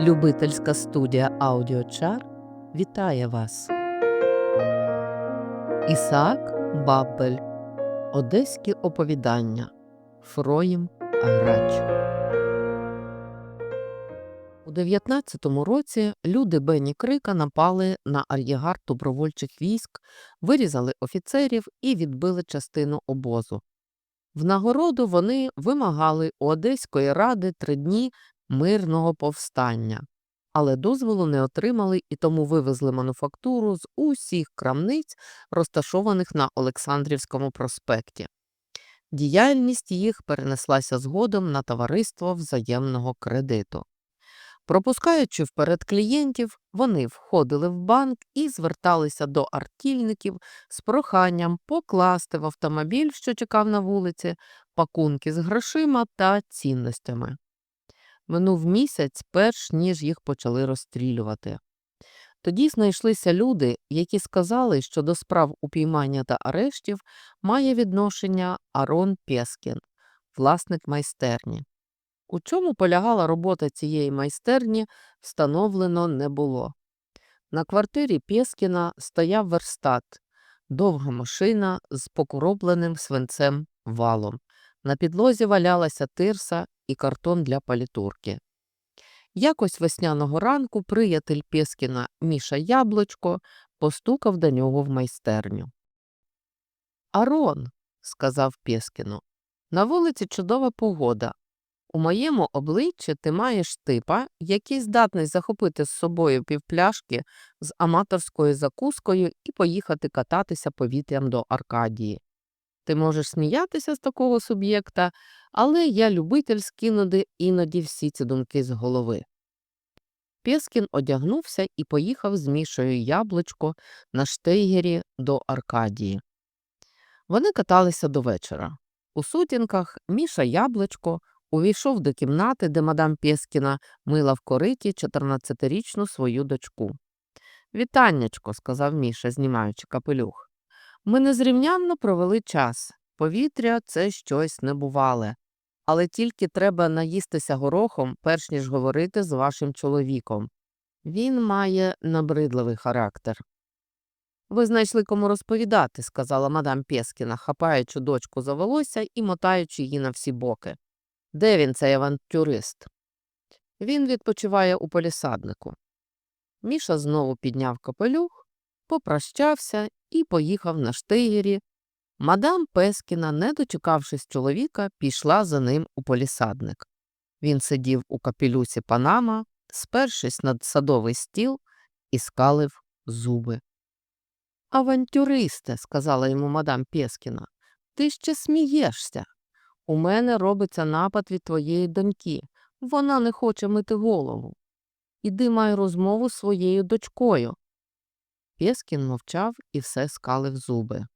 Любительська студія Аудіочар вітає вас. Ісаак Бабель. Одеські оповідання. Фроїм Аграч. У 19-му році люди Бені Крика напали на ар'єгард добровольчих військ, вирізали офіцерів і відбили частину обозу. В нагороду вони вимагали у Одеської ради три дні мирного повстання, але дозволу не отримали і тому вивезли мануфактуру з усіх крамниць, розташованих на Олександрівському проспекті. Діяльність їх перенеслася згодом на товариство взаємного кредиту. Пропускаючи вперед клієнтів, вони входили в банк і зверталися до артільників з проханням покласти в автомобіль, що чекав на вулиці, пакунки з грошима та цінностями. Минув місяць, перш ніж їх почали розстрілювати. Тоді знайшлися люди, які сказали, що до справ упіймання та арештів має відношення Арон Пєскін, власник майстерні. У чому полягала робота цієї майстерні, встановлено не було. На квартирі Пєскіна стояв верстат, довга машина з покуробленим свинцем валом. На підлозі валялася тирса і картон для палітурки. Якось весняного ранку приятель Пєскіна Міша Яблочко постукав до нього в майстерню. Арон, сказав Пєскіну, на вулиці чудова погода. У моєму обличчі ти маєш типа, який здатний захопити з собою півпляшки з аматорською закускою і поїхати кататися повітрям до Аркадії. Ти можеш сміятися з такого суб'єкта, але я любитель скинути іноді всі ці думки з голови. Пєскін одягнувся і поїхав з Мішою яблучко на штейгері до Аркадії. Вони каталися до вечора. У сутінках Міша яблучко увійшов до кімнати, де мадам Пєскіна мила в кориті 14-річну свою дочку. Вітаннячко, сказав Міша, знімаючи капелюх. Ми незрівнянно провели час. Повітря це щось небувале. Але тільки треба наїстися горохом, перш ніж говорити з вашим чоловіком. Він має набридливий характер. Ви знайшли кому розповідати, сказала мадам Пєскіна, хапаючи дочку за волосся і мотаючи її на всі боки. Де він, цей авантюрист? Він відпочиває у полісаднику. Міша знову підняв капелюх, попрощався і поїхав на штигері. Мадам Пескіна, не дочекавшись чоловіка, пішла за ним у полісадник. Він сидів у капелюсі Панама, спершись над садовий стіл і скалив зуби. Авантюристе, сказала йому мадам Пєскіна, ти ще смієшся. У мене робиться напад від твоєї доньки. Вона не хоче мити голову. Іди май розмову з своєю дочкою. Пєскін мовчав і все скалив зуби.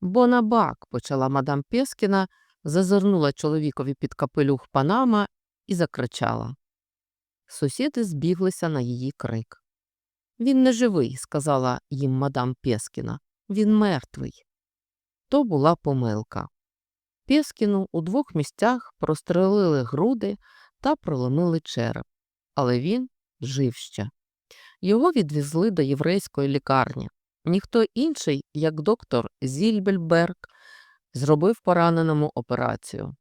Бонабак, почала мадам Пєскіна, зазирнула чоловікові під капелюх Панама і закричала. Сусіди збіглися на її крик. Він не живий, сказала їм мадам Пєскіна. Він мертвий. То була помилка. Пєскіну у двох місцях прострелили груди та проломили череп, але він жив ще. Його відвезли до єврейської лікарні. Ніхто інший, як доктор Зільбельберг, зробив пораненому операцію.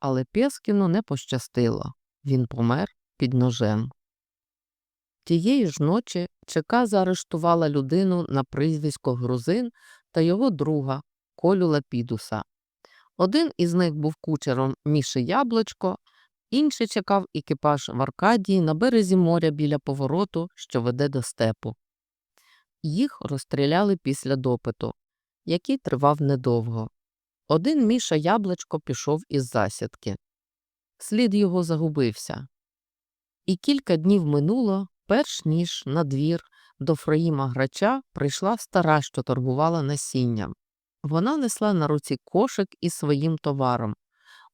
Але Пєскіну не пощастило він помер під ножем. Тієї ж ночі ЧК заарештувала людину на прізвисько Грузин та його друга Колю Лапідуса. Один із них був кучером Міші Яблочко, інший чекав екіпаж в Аркадії на березі моря біля повороту, що веде до степу. Їх розстріляли після допиту, який тривав недовго. Один Міша Яблочко пішов із засідки. Слід його загубився. І кілька днів минуло, перш ніж на двір до Фроїма Грача прийшла стара, що торгувала насінням. Вона несла на руці кошик із своїм товаром.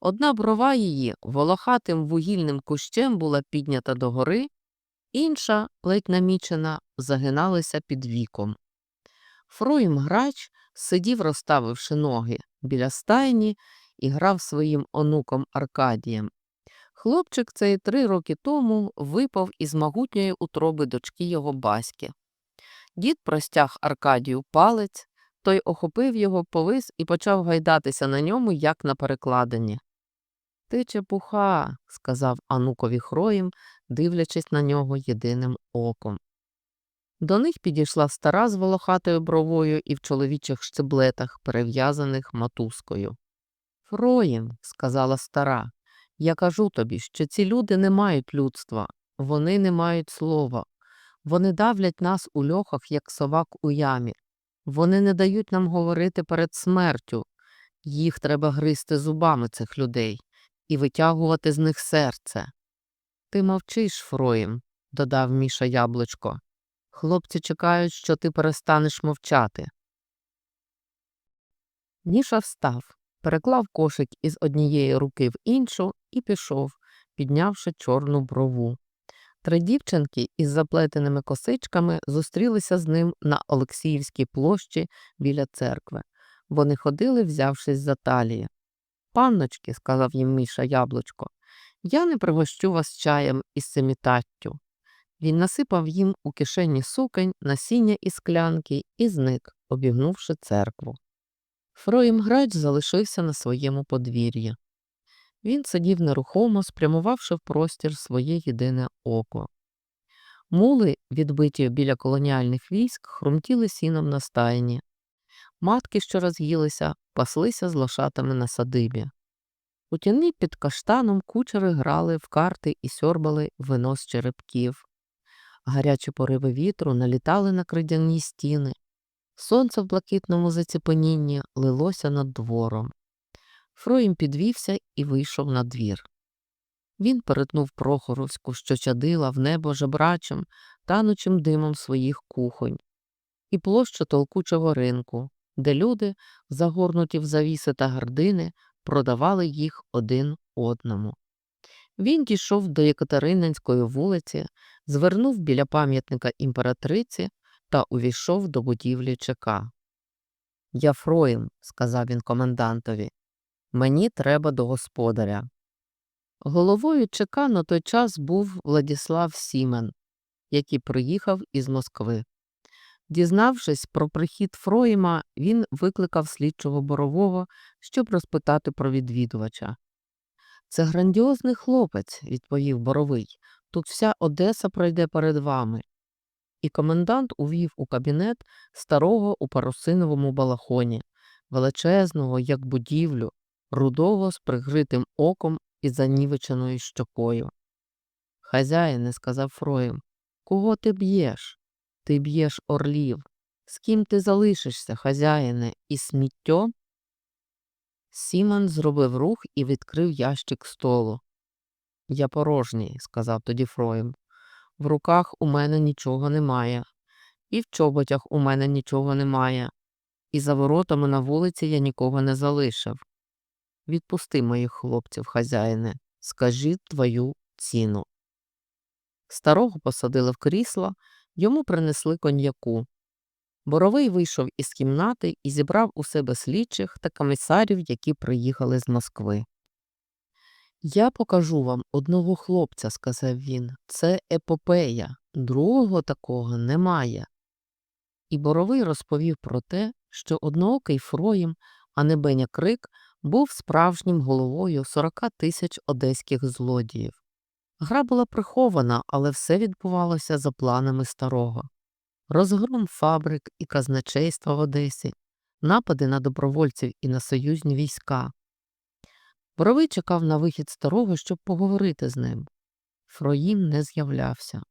Одна брова її волохатим вугільним кущем була піднята догори, інша, ледь намічена, загиналася під віком. Фроїм грач сидів, розставивши ноги біля стайні і грав своїм онуком Аркадієм. Хлопчик цей три роки тому випав із могутньої утроби дочки його баськи. Дід простяг Аркадію палець, той охопив його, повис і почав гайдатися на ньому, як на перекладині. Ти чепуха, сказав Анукові Хроїм, дивлячись на нього єдиним оком. До них підійшла стара з волохатою бровою і в чоловічих штиблетах, перев'язаних матузкою. Фроїм, сказала стара, я кажу тобі, що ці люди не мають людства, вони не мають слова. Вони давлять нас у льохах, як совак у ямі. Вони не дають нам говорити перед смертю. Їх треба гризти зубами цих людей і витягувати з них серце. Ти мовчиш, Фроїм, додав Міша Яблучко. Хлопці чекають, що ти перестанеш мовчати. Міша встав, переклав кошик із однієї руки в іншу і пішов, піднявши чорну брову. Три дівчинки із заплетеними косичками зустрілися з ним на Олексіївській площі біля церкви. Вони ходили, взявшись за талії. Панночки, сказав їм Міша Яблучко, я не пригощу вас чаєм із семітаттю. Він насипав їм у кишені сукень, насіння і склянки і зник, обігнувши церкву. Фроїм Грач залишився на своєму подвір'ї. Він сидів нерухомо, спрямувавши в простір своє єдине око. Мули, відбиті біля колоніальних військ, хрумтіли сіном на стайні. Матки, що роз'їлися, паслися з лошатами на садибі. У тіні під каштаном кучери грали в карти і сьорбали вино з черепків. Гарячі пориви вітру налітали на кридяні стіни. Сонце в блакитному заціпенінні лилося над двором. Фроїм підвівся і вийшов на двір. Він перетнув Прохоровську, що чадила в небо жебрачим, танучим димом своїх кухонь, і площу толкучого ринку, де люди, загорнуті в завіси та гардини, продавали їх один одному. Він дійшов до Єкатерининської вулиці, звернув біля пам'ятника імператриці та увійшов до будівлі ЧК. Я Фроїм, сказав він комендантові. Мені треба до господаря. Головою ЧК на той час був Владіслав Сімен, який приїхав із Москви. Дізнавшись про прихід Фроїма, він викликав слідчого борового, щоб розпитати про відвідувача. Це грандіозний хлопець, відповів боровий. Тут вся Одеса пройде перед вами. І комендант увів у кабінет старого у парусиновому балахоні, величезного, як будівлю, рудого з прикритим оком і занівеченою щокою. Хазяїне, сказав Фроєм, кого ти б'єш? Ти б'єш орлів. З ким ти залишишся, хазяїне, і сміття? Сімон зробив рух і відкрив ящик столу. Я порожній, сказав тоді Фроєм. В руках у мене нічого немає, і в чоботях у мене нічого немає, і за воротами на вулиці я нікого не залишив. Відпусти моїх хлопців, хазяїне, скажи твою ціну. Старого посадили в крісло, йому принесли коньяку. Боровий вийшов із кімнати і зібрав у себе слідчих та комісарів, які приїхали з Москви. Я покажу вам одного хлопця, сказав він. Це епопея, другого такого немає. І Боровий розповів про те, що одноокий Фроїм, а не Беня Крик, був справжнім головою 40 тисяч одеських злодіїв. Гра була прихована, але все відбувалося за планами старого. Розгром фабрик і казначейства в Одесі, напади на добровольців і на союзні війська. Боровий чекав на вихід старого, щоб поговорити з ним. Фроїм не з'являвся.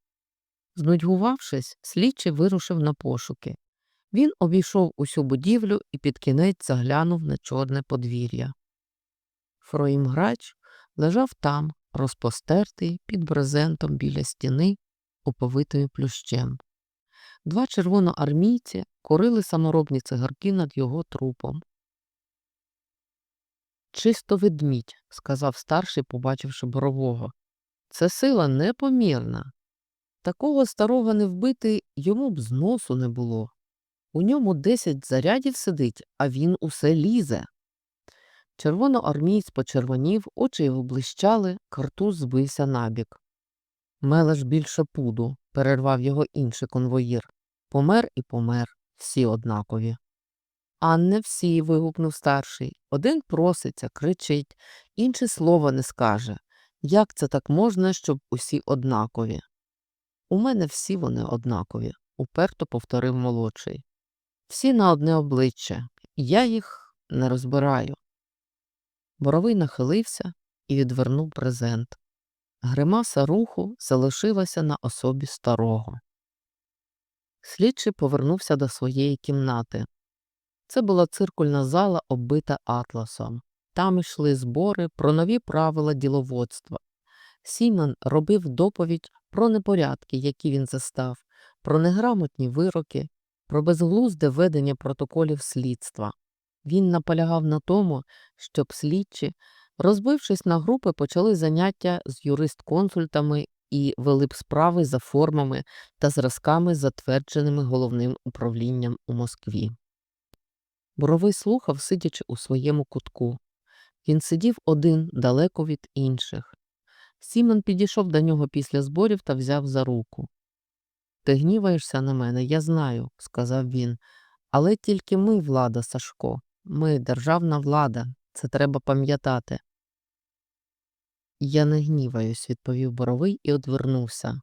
Знудьгувавшись, слідчий вирушив на пошуки. Він обійшов усю будівлю і під кінець заглянув на чорне подвір'я. Фроїм Грач лежав там, розпостертий під брезентом біля стіни, оповитою плющем. Два червоноармійці курили саморобні цигарки над його трупом. Чисто ведмідь, сказав старший, побачивши борового. Це сила непомірна. Такого старого не вбити йому б зносу не було. У ньому десять зарядів сидить, а він усе лізе. Червоноармієць почервонів, очі його блищали, картуз збився набік. Мелеш більше пуду, перервав його інший конвоїр. Помер і помер, всі однакові. А не всі. вигукнув старший. Один проситься, кричить, інший слова не скаже. Як це так можна, щоб усі однакові? У мене всі вони однакові, уперто повторив молодший. Всі на одне обличчя, я їх не розбираю. Боровий нахилився і відвернув презент. Гримаса руху залишилася на особі старого. Слідчий повернувся до своєї кімнати. Це була циркульна зала, оббита атласом. Там йшли збори про нові правила діловодства. Сімен робив доповідь про непорядки, які він застав, про неграмотні вироки, про безглузде ведення протоколів слідства. Він наполягав на тому, щоб слідчі, розбившись на групи, почали заняття з юрист-консультами і вели б справи за формами та зразками, затвердженими головним управлінням у Москві. Боровий слухав, сидячи у своєму кутку. Він сидів один далеко від інших. Сімен підійшов до нього після зборів та взяв за руку. Ти гніваєшся на мене, я знаю, сказав він. Але тільки ми влада, Сашко. Ми державна влада, це треба пам'ятати. Я не гніваюсь, відповів Боровий і одвернувся.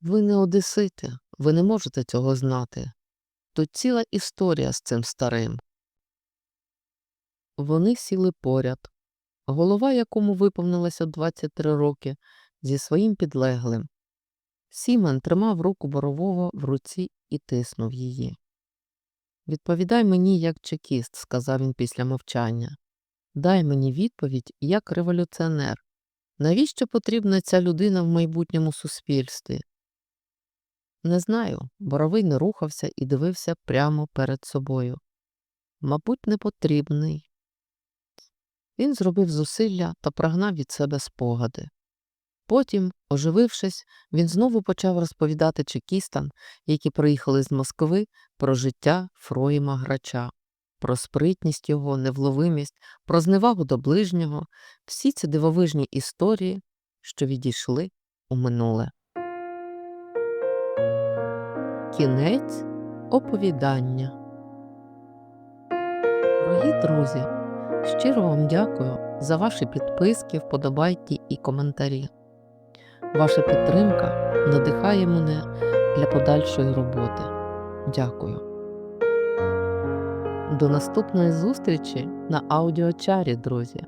Ви не одесити, ви не можете цього знати. Тут ціла історія з цим старим. Вони сіли поряд, голова якому виповнилося 23 роки, зі своїм підлеглим. Сімен тримав руку борового в руці і тиснув її. Відповідай мені як чекіст, сказав він після мовчання. Дай мені відповідь як революціонер. Навіщо потрібна ця людина в майбутньому суспільстві? Не знаю, боровий не рухався і дивився прямо перед собою. Мабуть, не потрібний. Він зробив зусилля та прогнав від себе спогади. Потім, оживившись, він знову почав розповідати чекістам, які приїхали з Москви, про життя Фроїма Грача, про спритність його, невловимість, про зневагу до ближнього, всі ці дивовижні історії, що відійшли у минуле. Кінець оповідання. Дорогі друзі, щиро вам дякую за ваші підписки, вподобайки і коментарі. Ваша підтримка надихає мене для подальшої роботи. Дякую. До наступної зустрічі на аудіочарі, друзі!